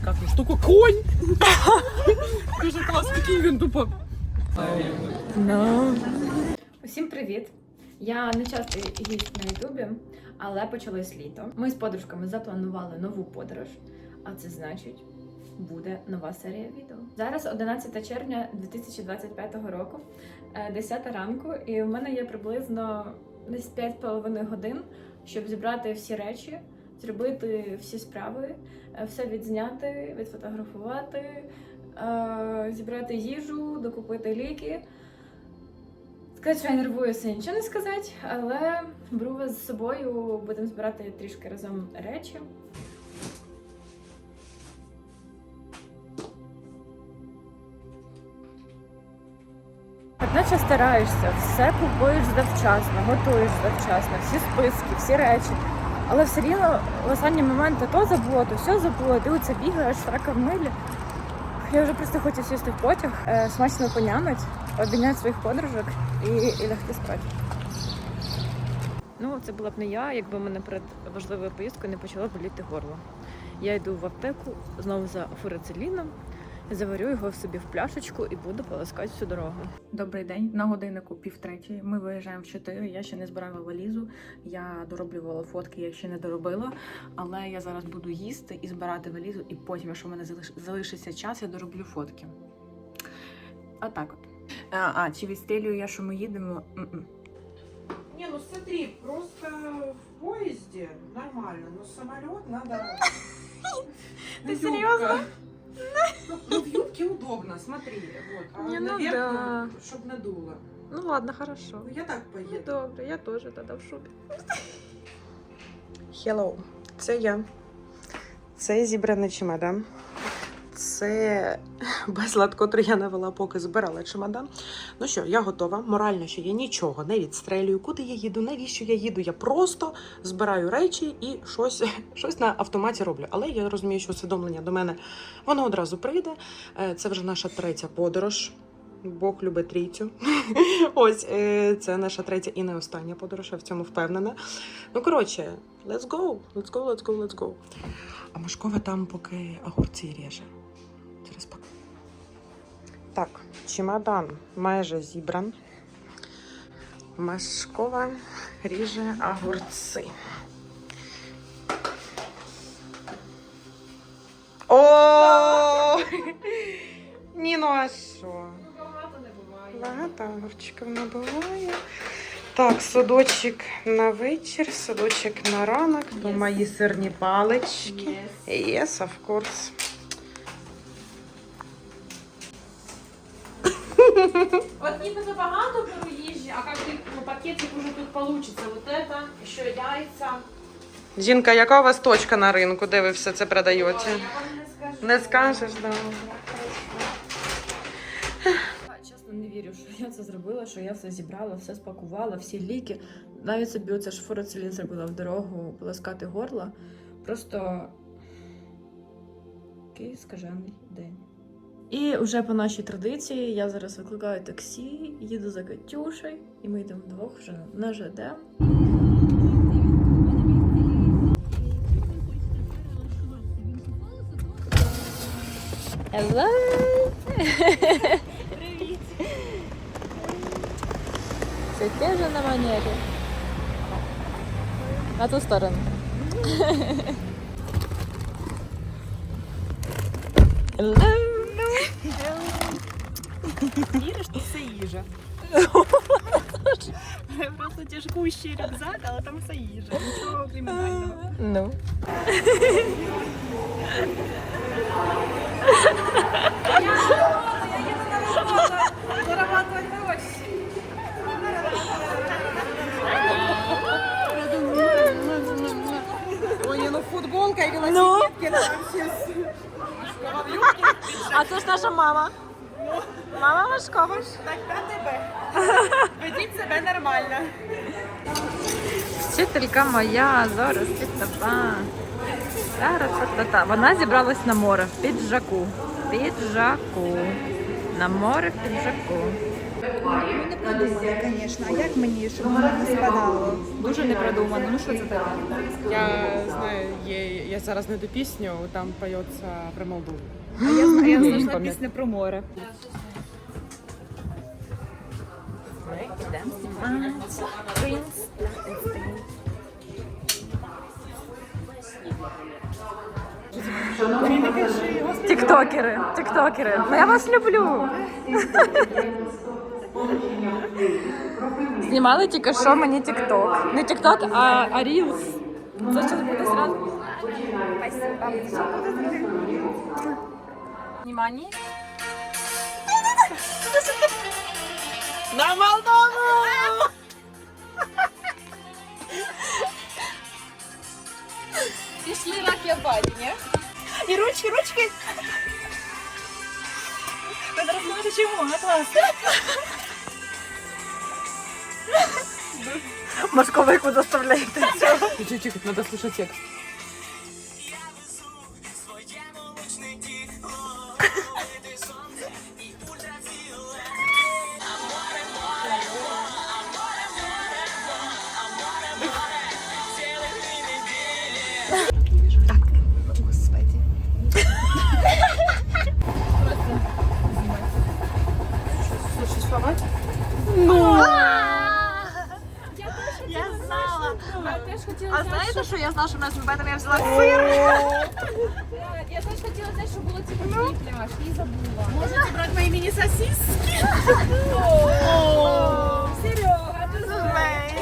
кажу, тільки конь. Дуже клас, такий він тупо. Усім привіт! Я не часто гість на Ютубі, але почалось літо. Ми з подружками запланували нову подорож, а це значить. Буде нова серія відео. Зараз 11 червня 2025 року, е, 10 ранку, і в мене є приблизно десь 5,5 годин, щоб зібрати всі речі, зробити всі справи, е, все відзняти, відфотографувати, е, зібрати їжу, докупити ліки. Сказати, що я нервуюся, нічого не сказати, але беру вас з собою, будемо збирати трішки разом речі. Одначе стараєшся, все купуєш завчасно, готуєш завчасно, всі списки, всі речі. Але все рівно в останній момент то, забула, то все забула, ти оце бігаєш, срака в милі. Я вже просто хочу сісти в потяг, е, смачно понямить, обійняти своїх подружок і, і лягти спати. Ну, це була б не я, якби мене перед важливою поїздкою не почало боліти горло. Я йду в аптеку знову за фурацеліном, заварю його собі в пляшечку і буду полоскати всю дорогу. Добрий день. На годиннику півтретій. Ми виїжджаємо в 4. Я ще не збирала валізу. Я дороблювала фотки, я ще не доробила. Але я зараз буду їсти і збирати валізу, і потім, якщо в мене залиш- залишиться час, я дороблю фотки. Отак от. А, а чи відстрілюю я, що ми їдемо? Не, ну смотри, просто в поезде нормально, но самолет надо... Ты Ну, серьезно? юбка. Ну, ну, в юбке удобно, смотри, вот. А Не, ну наверх, да. чтобы надуло. Ну ладно, хорошо. Ну, я так поеду. Добре, я теж тоді в шубі. Hello, це я. Це зібраний чемодан. Це безлад, котрий я навела, поки збирала чемодан. Ну що, я готова. Морально, що я нічого не відстрелюю. Куди я їду, навіщо я їду? Я просто збираю речі і щось, щось на автоматі роблю. Але я розумію, що усвідомлення до мене воно одразу прийде. Е, Це вже наша третя подорож. Бог любить трійцю. Ось е, це наша третя і не остання подорож, я в цьому впевнена. Ну, коротше, let's go, let's go, let's go, let's go. А Машкова там поки огурці ріже. Так, чемодан майже зібран. Машкова ріже огурці. О! Ні, ну а що? Багато не буває. Багато огурчиків не буває. Так, судочок на вечір, судочок на ранок, то Yes. мої сирні палички. Yes, of course. От ніби забагато беру їжі, а як ну, пакетик уже тут получится. Вот это, ще яйця. Жінка, яка у вас точка на ринку, де ви все це Ой, продаєте? я вам не скажу. Не скажеш, да. Чесно, не вірю, що я це зробила, що я все зібрала, все спакувала, всі ліки. Навіть собі оце ж фуроцелін зробила в дорогу полоскати горло. Просто який скажений день. І вже по нашій традиції я зараз викликаю таксі, їду за Катюшею, і ми йдемо вдвох вже на ЖД. Hello! Привіт! Це теж на манері. На ту сторону. Hello! Віриш, то все їжа. Просто тяжкущий рюкзак, але там все їжа. Нічого кримінального. Ну. Вчителька моя, зараз підтапа. Та-ра-та-та-та. Вона зібралась на море в піджаку. Піджаку. на море в піджаку. Ми не продумали, звісно. А як мені, щоб воно не спадало? Дуже непродумано. Ну що це таке? Я знаю, є, я зараз знайду пісню, там поється про Молдову. А я знаю, я знайшла пісню про море. Тіктокери, тіктокери. Ну я вас люблю. Знімали тільки що мені тікток. Не тікток, а, а Reels. Це що буде зразу? Внимание. На Молдову! Пішли на кебаді, ні? І ручки, ручки. Ви зараз знаєте чому? А клас. Мошковику заставляєте. Тихо, тихо, надо слушать текст. я знала, що в нас в я взяла сир? Я теж хотіла те, що було ці пляж, і забула. Можете брати мої міні-сосиски? Серега, ти знаєш.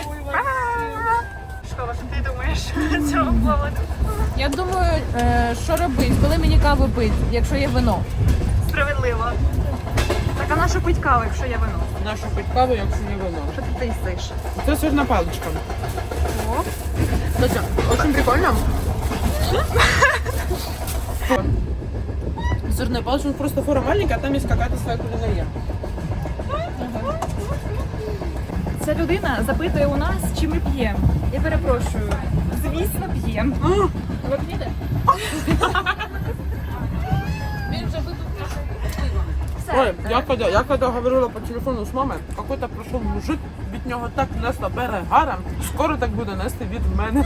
Що, ти думаєш цього поводу? Я думаю, е, що робити, коли мені каву пити, якщо є вино. Справедливо. Що пить каву, якщо є вино? Нашу пить каву, як це не вино. Що ти тисиш? Це сирна паличка. Кстати, очень прикольно. Сырная палочка, ну, просто форма маленькая, а там есть какая-то своя кулинария. Ця людина запитує у нас, чи ми п'ємо. Я перепрошую. Звісно, п'ємо. Ви п'єте? Він вже випив Ой, я когда, я когда говорила по телефону з мамою, какой-то прийшов мужик, від нього так несло перегаром, скоро так буде нести від мене.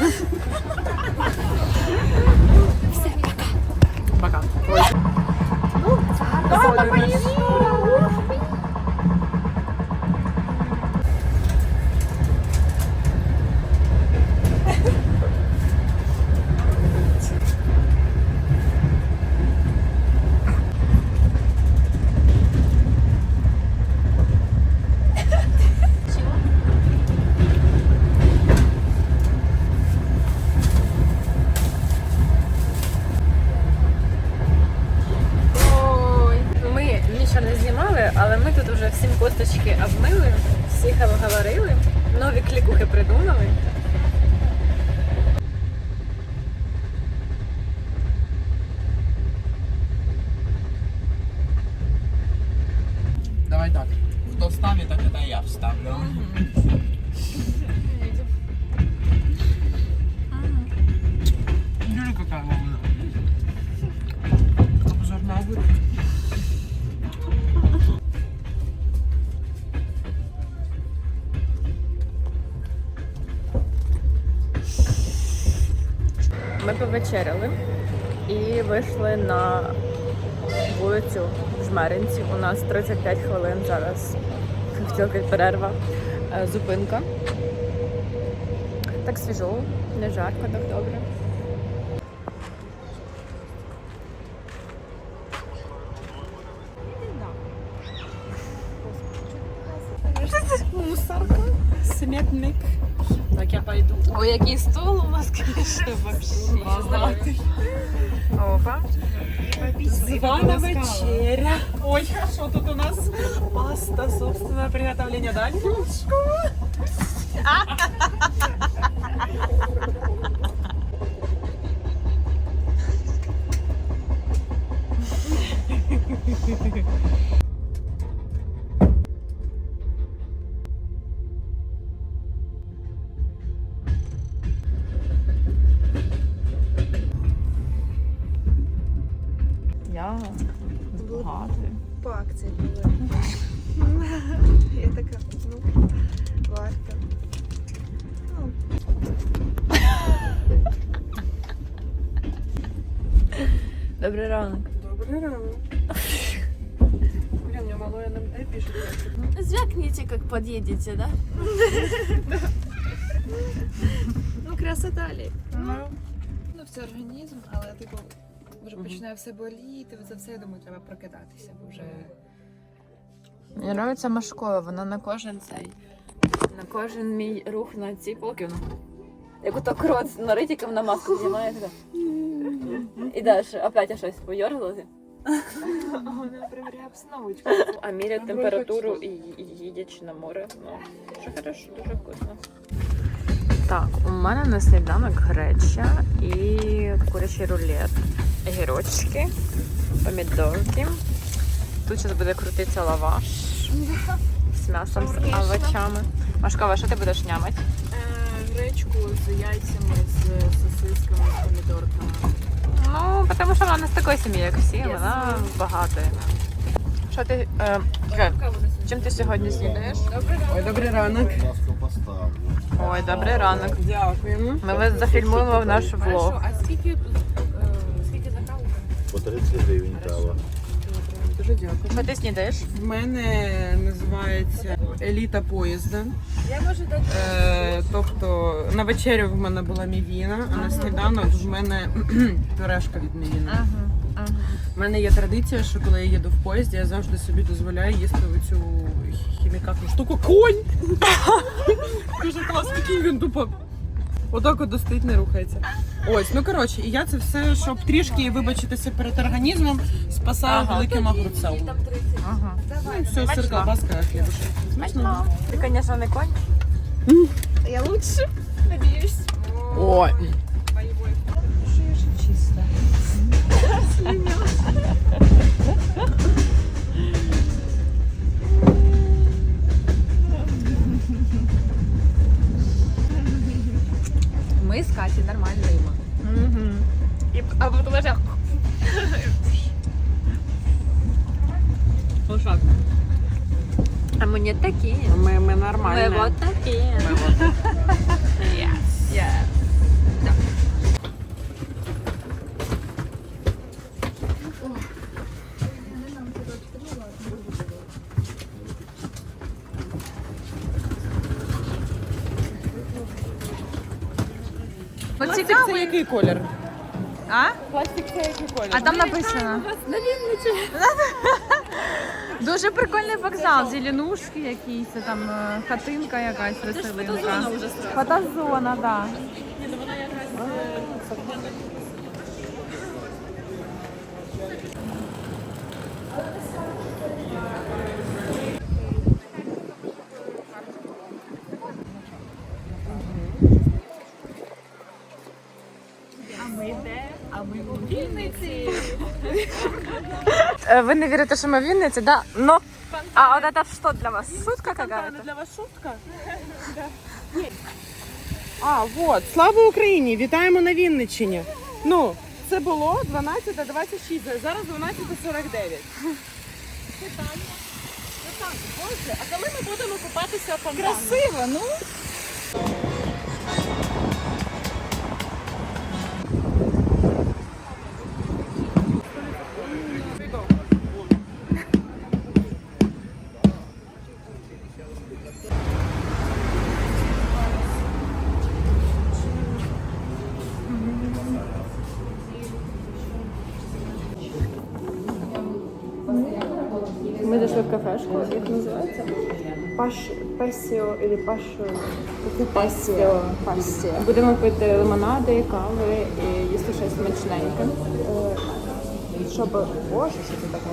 Все, пока. Пока. Ой. Ми Ми повечеряли і вийшли на вулицю Жмеринці. У нас 35 хвилин зараз. Тільки перерва, е, зупинка. Так свіжо, не жарко, так добре. Сметник. Так я пойду. Ой, який стол Опа. Звана вечеря. Ой, хорошо, тут у нас паста собственного приготовления. Да, Ниночка? Добрий ранок. Добрий ранок. Блин, мне малое НМТ пишет. Звякните, як під'їдете, да? ну красота лі. Ну, це організм, але типу вже починає все боліти. За все я думаю, треба прокидатися, бо вже Мені подобається Машкова, вона на кожен цей. На кожен мій рух на цій полки. Як ото крот на ритіком на маску знімає така. І далі опять щось поєргалося. вона прям обстановочку. А міряє температуру і і їдячи на море. Ну, що хорошо, дуже вкусно. Так, у мене на сніданок греча і курячий рулет. Гірочки, помідорки. Тут зараз буде крутитися лаваш з м'ясом, з овочами. Машкова, що ти будеш нямати? Гречку з яйцями, з сосисками, з помідорками. Ну, тому що вона не з такої сім'ї, як всі, вона багата. Що ти. Е, чекай, чим ти сьогодні снідаєш? Ой, добрий ранок. Ой, добрий ранок. Дякуємо. Ми вас зафільмуємо в наш влог. А скільки, е, скільки закалу? По 30 гривень кава. Дуже дякую. Що ти снідаєш? В мене називається еліта поїзда. Я можу дати. Е, тобто на вечерю в мене була мівіна, а на сніданок в мене пюрешка від мівіни. Ага, ага. У мене є традиція, що коли я їду в поїзді, я завжди собі дозволяю їсти оцю хімікатну штуку. Конь! Дуже клас, такий він тупо. Отак от достоїть, не рухається. Ось, ну коротше, і я це все, щоб трішки вибачитися перед організмом, спасаю Ага. великим огурцем. ага. Ну, і все, сир, колбаска, хлібушек. Смачно. Ти, звісно, не конь. Я лучше, надіюсь. Ой. Там написано. Дуже прикольний вокзал, зеленушки якісь, там е, хатинка якась веселинка. Фотозона, так. Е, Ви не вірите, що ми в Вінниці, да? Но... А от це що для вас? Шутка какая-то? для вас шутка? А, вот. Слава Україні! Вітаємо на Вінниччині. Ну, це було 12.26, зараз 12.49. А коли ми будемо купатися в Красиво, ну. Паш... Пасіо или паш... Пасіо. Пасіо. Будемо пити лимонади, кави і їсти щось смачненьке. Е, Щоб... Боже, що це таке?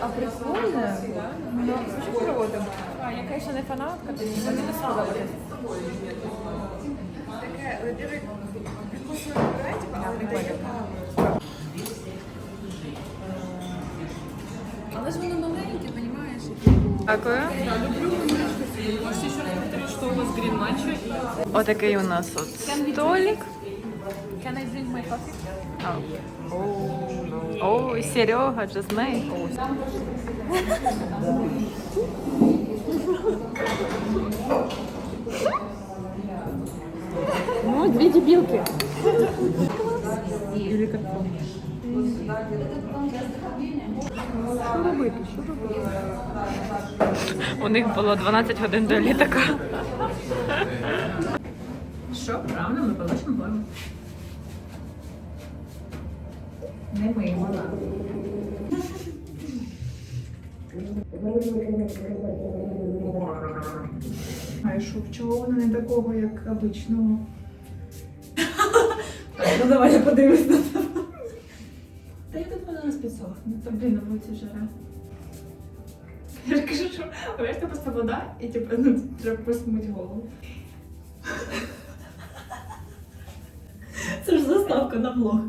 А прикольно. Ну, що проводимо? А, я, звісно, не фанатка, то мені не сподобалось. Дякую. Можете еще раз повторить, что у вас грин матча? Отакий у нас от столик. Can I drink my coffee? О, і Серега, Джазмей. Ну, дві дебілки. У них було 12 годин до літака. Що, правильно, ми форму. Не миємо. А що, чого вона не такого, як обичного? Ну давай я подивлюсь на тебе. Та я тут вона нас підсохне. Та блін, на вулиці жара. Я ж кажу, що решта просто вода і типу, ну, треба просто мити голову. Це ж заставка на блог.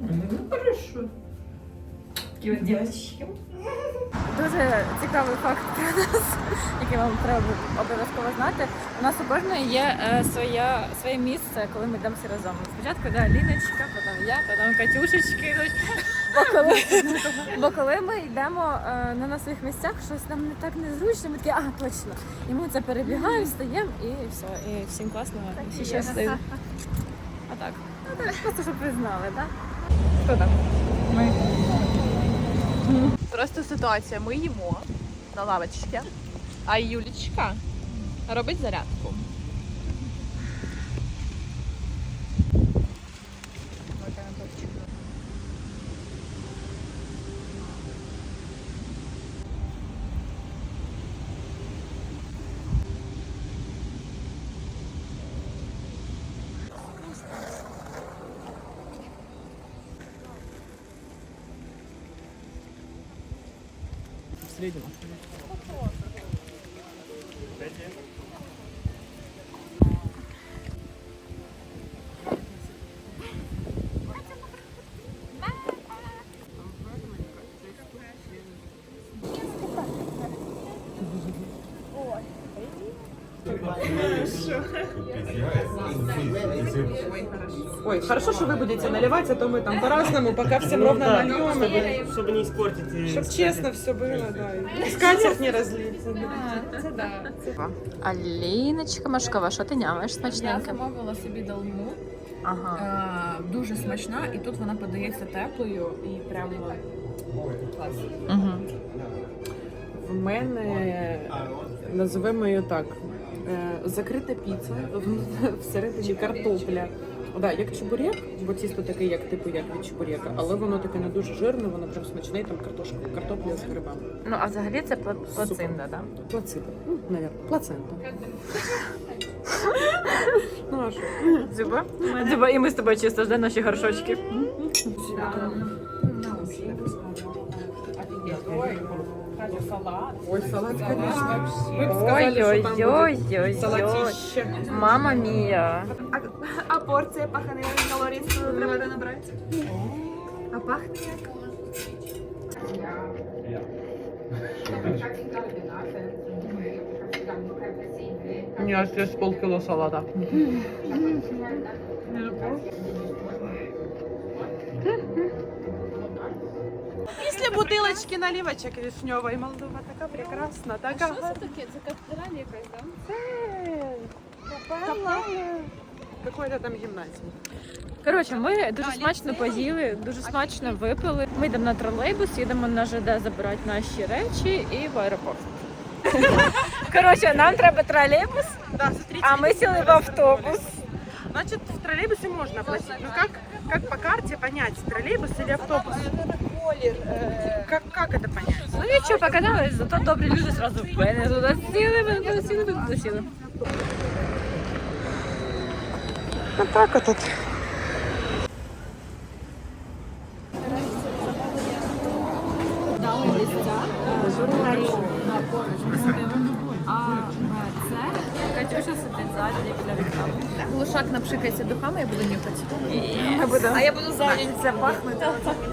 Ну хорошо. Такі от дівчатки. Дуже цікавий факт про нас, який вам треба обов'язково знати. У нас у кожної є е, своя, своє місце, коли ми йдемо всі разом. Спочатку да, Ліночка, потім я, потім Катюшечки йдуть. Бо коли, бо коли ми йдемо е, не на своїх місцях, щось нам не так незручно, ми такі, а точно. І ми це перебігаємо, стаємо і все. І всім класно, всі щасливі. А так. Ну, так, просто щоб ви знали, так? Хто там? Ми. Просто ситуація. Ми їмо на лавочці, а Юлічка робить зарядку. Среднего. Ой, хорошо, что вы будете наливать, а то мы там по-разному, пока всем ровно нальем. Чтобы, чтобы не испортить. э, Чтоб честно все было, да. И скатерть не разлиться. Аліночка Машкова, що ти нямаєш Я смачненьке? замовила собі долму. Ага. Е, дуже смачна, і тут вона подається теплою і прямо клас. Угу. В мене називаємо її так. е, Закрита піца, в- всередині картопля. Да, як чебурек, бо тісто таке, як типу як від чебурека, але воно таке не дуже жирне, воно прям смачне, і там картошка, картопля з грибами. Ну, а взагалі це пла- плацинда, так? Плацита. Ну, наверное, плацента. Ну, а що? Дзюба? Дзюба, і ми з тобою чисто ждемо наші горшочки. Ой, салат, конечно. Вы бы сказали, что там будет Ой-ой-ой-ой-ой. салатище. Мама мія. А порція пахане калорій треба набрати. А пахне як? У меня здесь полкило салата. Після бутилочки наливочек вишневой Молдова така прекрасна, така. Що це таке? Це кафедраль якась, так? Капелла. Какой-то там гімназії. Коротше, ми дуже смачно поїли, дуже смачно випили. Ми йдемо на тролейбус, їдемо на ЖД забирати наші речі і в аеропорт. Коротше, нам треба тролейбус, Да, смотрите. а ми сіли в автобус. Значит, в троллейбусе можно платить. Ну как, как по карте понять, троллейбус или автобус? Как, как это понять? Ну нічого, покатались, зато добрі люди зразу мене туди сіли, мене туди сіли, мене туди Вот так вот. Дали листя, А, Б, С. Катюша сидить ззаді біля вікна. Глушак напшикається духами, я буду нюхати. А я буду зайнятися пахнути.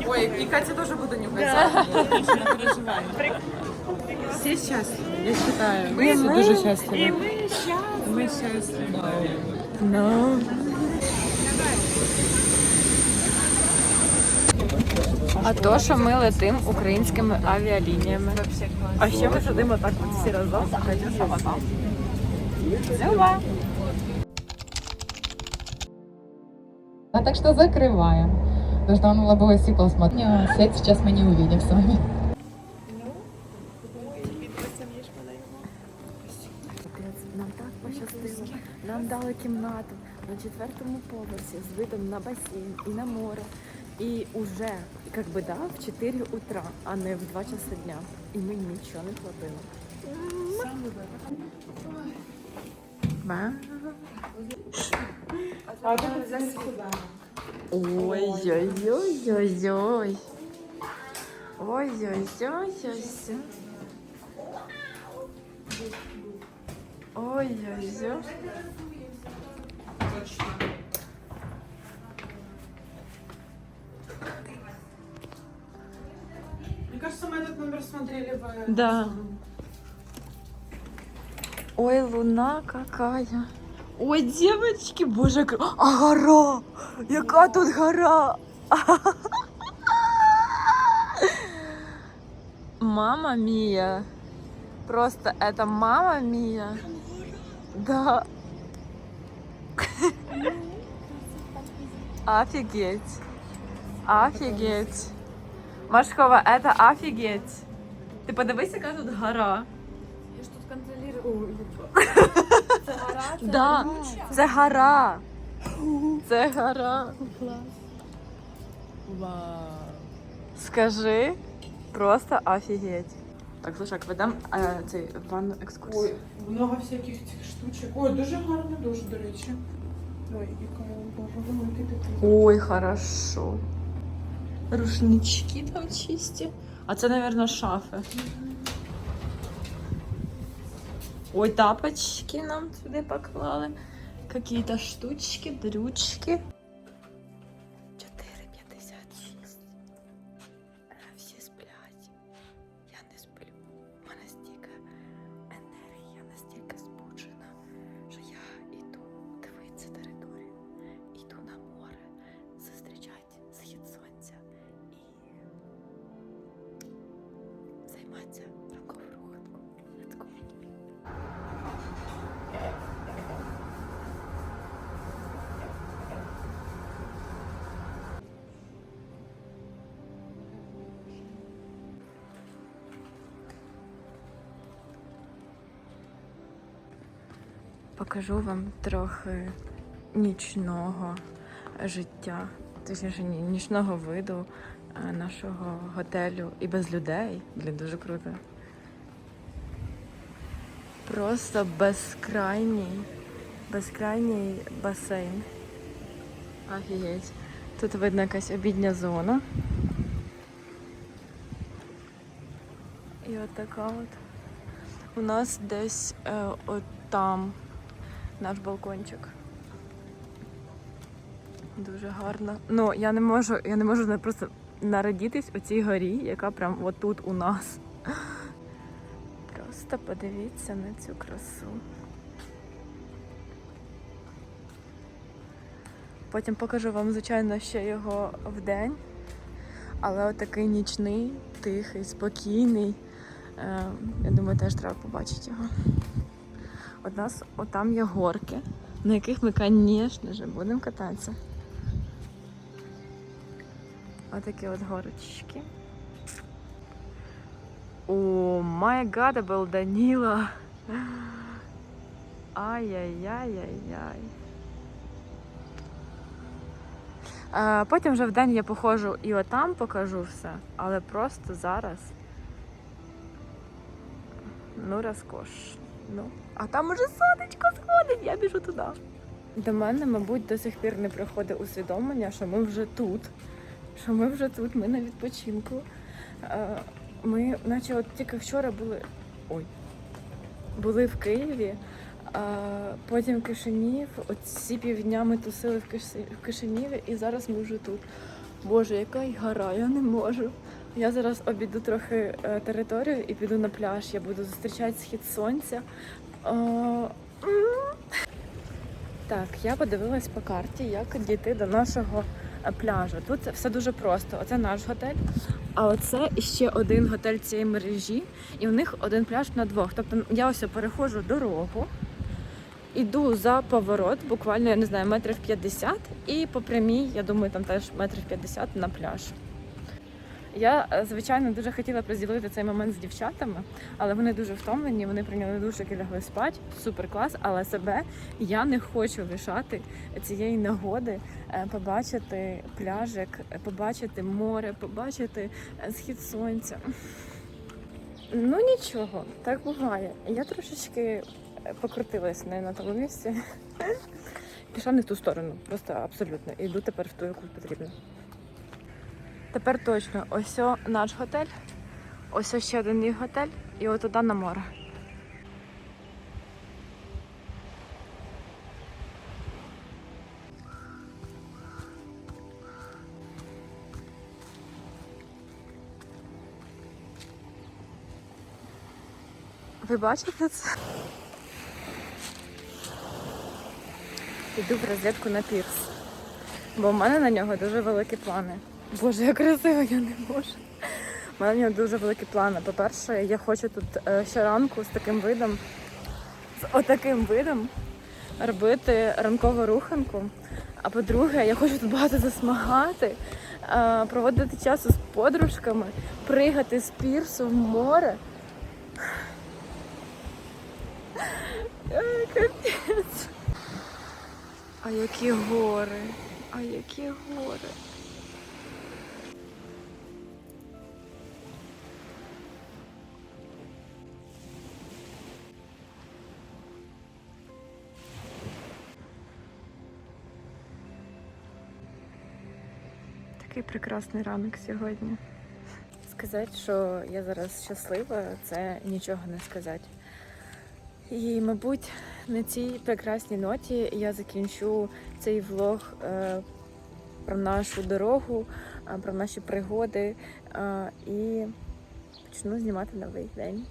Ой, і Катя теж буде нюхати. Всі щасливі, я вважаю. Ми дуже щасливі. І ми щасливі. Ми щасливі. Ну. А то, що ми летимо українськими авіалініями. А ще ми сидимо так от всі разом. Люба. А так что закрываем. Потому что он улыбалась и посмотрел. Свет сейчас мы не увидим с вами. Нам так пощастило. Нам дали кімнату на четвертому поверсі з видом на басейн і на море. І уже, як би да, в 4 утра, а не в 2 часи дня. І ми нічого не платили. Ба. Ой-ой-ой-ой-ой. Ой-ой-ой-ой-ой. Ой-ой-ой. Да. Ой, луна какая. Ой, девочки, боже, а гора! Яка тут гора! Мама мия. Просто это мама мия. Да. Офигеть. Офигеть. Машкова, это офигеть. Ти подивись, яка тут гора. Я ж тут контролюю. Да, це гора. Це гора. Скажи, просто офігеть. Так, слушай, ведемо е, цей ванну екскурсію. Ой, много всяких цих штучок. Ой, дуже гарно, дуже, до речі. Ой, яка боже. Ой, хорошо. Рушнички там чисті. А це, мабуть, шафи. Ой, тапочки нам сюди поклали. Какие-то штучки, дрючки. Займатися ранковою руханкою. Покажу вам трохи нічного життя, точніше ні, нічного виду нашого готелю і без людей. Блін, дуже круто. Просто безкрайній, безкрайній басейн. Офігеть. Тут видно якась обідня зона. І от така от. У нас десь е, от там наш балкончик. Дуже гарно. Ну, я не можу, я не можу не просто нарадітись у цій горі, яка прям отут у нас. Просто подивіться на цю красу. Потім покажу вам, звичайно, ще його вдень. Але отакий нічний, тихий, спокійний. Е, я думаю, теж треба побачити його. У нас отам є горки, на яких ми, звісно ж, будемо кататися. Отакі от горочки. О, май гада был Данила. Ай-яй-яй-яй-яй. Потім вже в день я походжу і отам покажу все, але просто зараз. Ну, розкош. Ну. А там уже сонечко сходить, я біжу туди. До мене, мабуть, до сих пір не приходить усвідомлення, що ми вже тут. Що ми вже тут, ми на відпочинку. Е, Ми, наче от тільки вчора були. Ой. Були в Києві, А, потім Кишинів. Оці півдня ми тусили в, Киши- в Кишиніві і зараз ми вже тут. Боже, яка й гора, я не можу. Я зараз обійду трохи е, територію і піду на пляж. Я буду зустрічати схід сонця. Е. Так, я подивилась по карті, як дійти до нашого пляжу. Тут все дуже просто. Оце наш готель, а оце ще один готель цієї мережі, і у них один пляж на двох. Тобто я ось переходжу дорогу, іду за поворот, буквально я не знаю, метрів 50, і по прямій, я думаю, там теж метрів 50 на пляж. Я, е, звичайно, дуже хотіла розділити цей момент з дівчатами, але вони дуже втомлені, вони прийняли душик і лягли спати. Супер клас, але себе я не хочу лишати цієї нагоди е, побачити пляжик, побачити море, побачити е, схід сонця. Ну нічого, так буває. Я трошечки покрутилась не на тому місці. Пішла не в ту сторону, просто абсолютно. І йду тепер в ту, яку потрібно. Тепер точно, ось наш готель, ось ще один їх готель, і от туди на море. Ви бачите це? Йду в розетку на пірс. Бо в мене на нього дуже великі плани. Боже, як красиво, я не можу. У мене дуже великі плани. По-перше, я хочу тут е, щоранку з таким видом, з отаким видом робити ранкову руханку. А по-друге, я хочу тут багато засмагати, е, проводити час з подружками, пригати з пірсу в море. Ай, Капець. А які гори, а які гори. Такий прекрасний ранок сьогодні. Сказати, що я зараз щаслива, це нічого не сказати. І, мабуть, на цій прекрасній ноті я закінчу цей влог е, про нашу дорогу, е, про наші пригоди е, і почну знімати новий день.